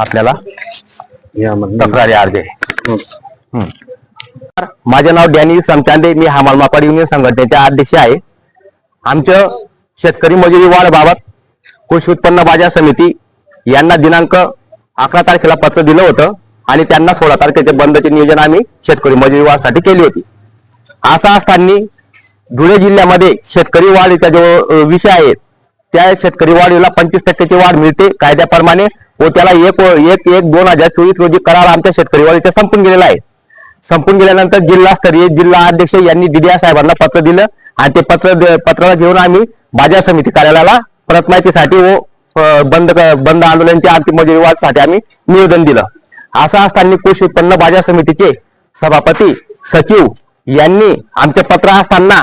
आपल्याला? तक्रारी अर्ज आहे. माझे नाव डॅनी समचांदे मी हमाल मापाड युनियन संघटनेचे अध्यक्ष आहे. आमचं शेतकरी मजुरी वाढ बाबत कृषी उत्पन्न बाजार समिती यांना दिनांक अकरा तारखेला पत्र दिलं होतं आणि त्यांना सोळा तारखेचे बंदचे नियोजन आम्ही शेतकरी मजुरी वाढसाठी केली होती. असं असताना धुळे जिल्ह्यामध्ये शेतकरी वाढीचा जो विषय आहे त्या शेतकरी वाढीला पंचवीस टक्क्याची वाढ मिळते. कायद्याप्रमाणे व त्याला एक एक एक दोन हजार चोवीस रोजी करार आमच्या शेतकरी वाढीचा संपून गेलेला आहे. संपून गेल्यानंतर जिल्हास्तरीय जिल्हा अध्यक्ष यांनी दिडिया साहेबांना पत्र दिलं आणि ते पत्र पत्राला घेऊन आम्ही बाजार समिती कार्यालयाला परत माहितीसाठी व बंद बंद आंदोलनाच्या अंतिम मजुरीवादसाठी आम्ही निवेदन दिलं. असं असताना कृषी उत्पन्न बाजार समितीचे सभापती सचिव यांनी आमचे पत्र असताना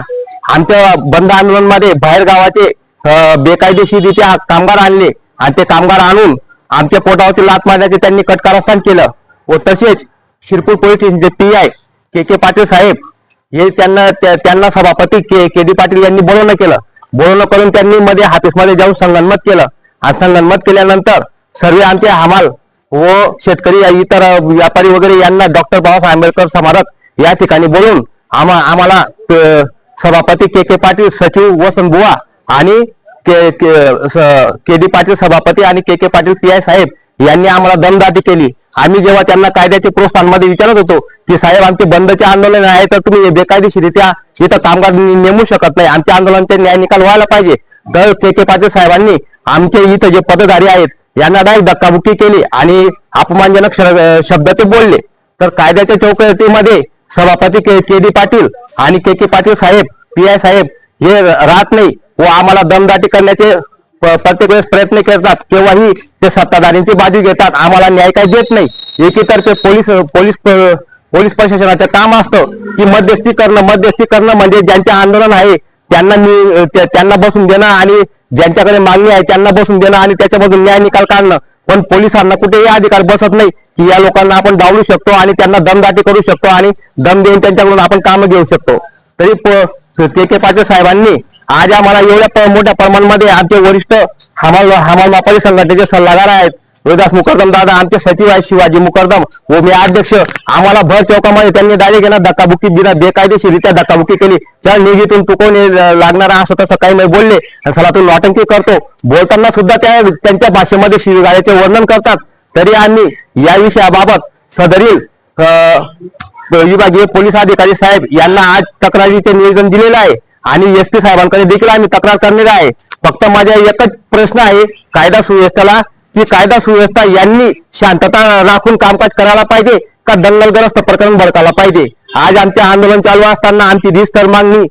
आमच्या बंद आंदोलनमध्ये बाहेर गावाचे बेकायदेशीर कामगार आणले आणि ते कामगार आणून आमच्या पोटावरती लात मारण्याचे त्यांनी कटकारस्थान केलं. व तसेच शिरपूर पोलीस स्टेशनचे P I K K Patil साहेब हे त्यांना त्या- त्यांना सभापती के के डी पाटील यांनी बोलवणं केलं. बोलवणं करून त्यांनी मध्ये हाफिसमध्ये जाऊन संगनमत केलं. आणि संगनमत केल्यानंतर सर्व आमचे हमाल व शेतकरी या इतर व्यापारी वगैरे यांना डॉक्टर बाबासाहेब आंबेडकर स्मारक या ठिकाणी बोलून आम्हा आम्हाला सभापती के के पाटील सचिव वसंत बुवा आणि के के स- डी पाटील सभापती आणि K K Patil P I साहेब यांनी आम्हाला दमदाटी केली. आम्ही जेव्हा त्यांना कायद्याचे प्रोत्साहनमध्ये विचारत होतो की साहेब आमचे बंदचे आंदोलन आहे तर तुम्ही बेकायदेशीरित्या इथं कामगार नेमू शकत नाही. आमच्या आंदोलनाचे न्याय निकाल व्हायला पाहिजे. तर के के पाटील साहेबांनी आमचे इथं जे पदधारी आहेत यांना डायरेक्ट धक्काबुक्की केली आणि अपमानजनक श- शब्द ते बोलले. तर कायद्याच्या चौकटीमध्ये सभापती के के डी पाटील आणि के के पाटील साहेब पी आय साहेब हे राहत नाही. व आम्हाला दमदाटी करण्याचे प्रत्येक वेळेस प्रयत्न करतात. केव्हाही ते सत्ताधाऱ्यांची बाजू घेतात. आम्हाला न्याय काही देत नाही. एकीतर्फे पोलीस पोलीस पोलीस प्रशासनाचं काम असतं की मध्यस्थी करणं मध्यस्थी करणं म्हणजे ज्यांचे आंदोलन आहे त्यांना त्यांना बसून देणं आणि ज्यांच्याकडे मागणी आहे त्यांना बसून देणं आणि त्याच्यामधून न्याय निकाल काढणं. पण पोलिसांना कुठेही अधिकार बसत नाही की या लोकांना आपण डावलू शकतो आणि त्यांना दमदाटी करू शकतो आणि दम देऊन त्यांच्याकडून आपण कामं घेऊ शकतो. तरी के के पाटील साहेबांनी आज आम्हाला एवढ्या मोठ्या प्रमाणामध्ये आमचे वरिष्ठ हमाल हमाल मापाडी संघटनेचे सल्लागार आहेत रोहिदास मुकर्दम दादा आमचे सचिव आहेत शिवाजी मुकर्दम व मी अध्यक्ष आम्हाला भर चौकामध्ये त्यांनी डायरेक्ट येणार धक्काबुक्की बिना बेकायदेशीरित्या धक्काबुक्की केली. चल निधीतून तुकवणे लागणार असं तसं काही नाही बोलले. सला सलातून नॉटंकी करतो. बोलताना सुद्धा त्या त्यांच्या भाषेमध्ये शिवगाळ्याचे वर्णन करतात. तरी आम्ही या विषयाबाबत सदरील अं, विभागीय पोलीस अधिकारी साहेब यांना आज तक्रारीचे निवेदन दिलेलं आहे. आणि एस पी साहेबांकडे देखील आम्ही तक्रार करणार आहे. फक्त माझा एकच प्रश्न आहे कायदा सुव्यवस्थेला की कायदा सुव्यवस्था यांनी शांतता राखून कामकाज करायला पाहिजे का दंगलग्रस्त प्रकरण भडकायला पाहिजे? आज आमचे आंदोलन चालू असताना आमची रिस्टर मागणी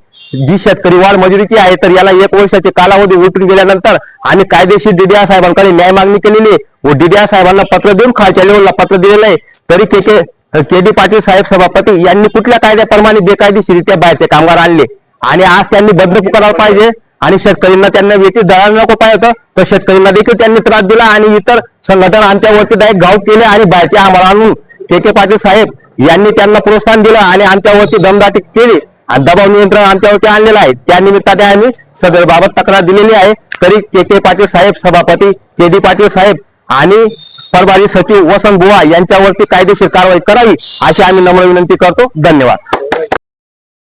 जी शेतकरी वाढ मजुरीची आहे तर याला एक वर्षाचे कालावधी उलटून गेल्यानंतर आणि कायदेशीर डीडीआर साहेबांकडे न्याय मागणी केलेली आहे. व डीडीआर साहेबांना पत्र देऊन खालच्या लेवलला पत्र दिलेलं आहे. तरी के के डी पाटील साहेब सभापती यांनी कुठल्या कायद्याप्रमाणे बेकायदेशीरित्या बाहेरचे कामगार आणले? आणि आज त्यांनी बंद पुकारायला पाहिजे आणि शेतकऱ्यांना त्यांना व्यतीत दळायला नको पाहिजे होतं. तर शेतकऱ्यांना देखील त्यांनी त्रास दिला आणि इतर संघटना आमच्यावरती डायरेक्ट गाव केले आणि बाहेरचे आम्हाला आणून के के पाटील साहेब यांनी त्यांना प्रोत्साहन दिलं आणि आमच्यावरती दमदाटी केली. आणि दबाव नियंत्रण आमच्यावरती आणलेलं आहे. त्यानिमित्ताने आम्ही सदर बाबत तक्रार दिलेली आहे. तरी के के पाटील साहेब सभापती के डी पाटील साहेब आणि प्रभारी सचिव वसंत बुवा यांच्यावरती कायदेशीर कारवाई करावी अशी आम्ही नम्र विनंती करतो. धन्यवाद.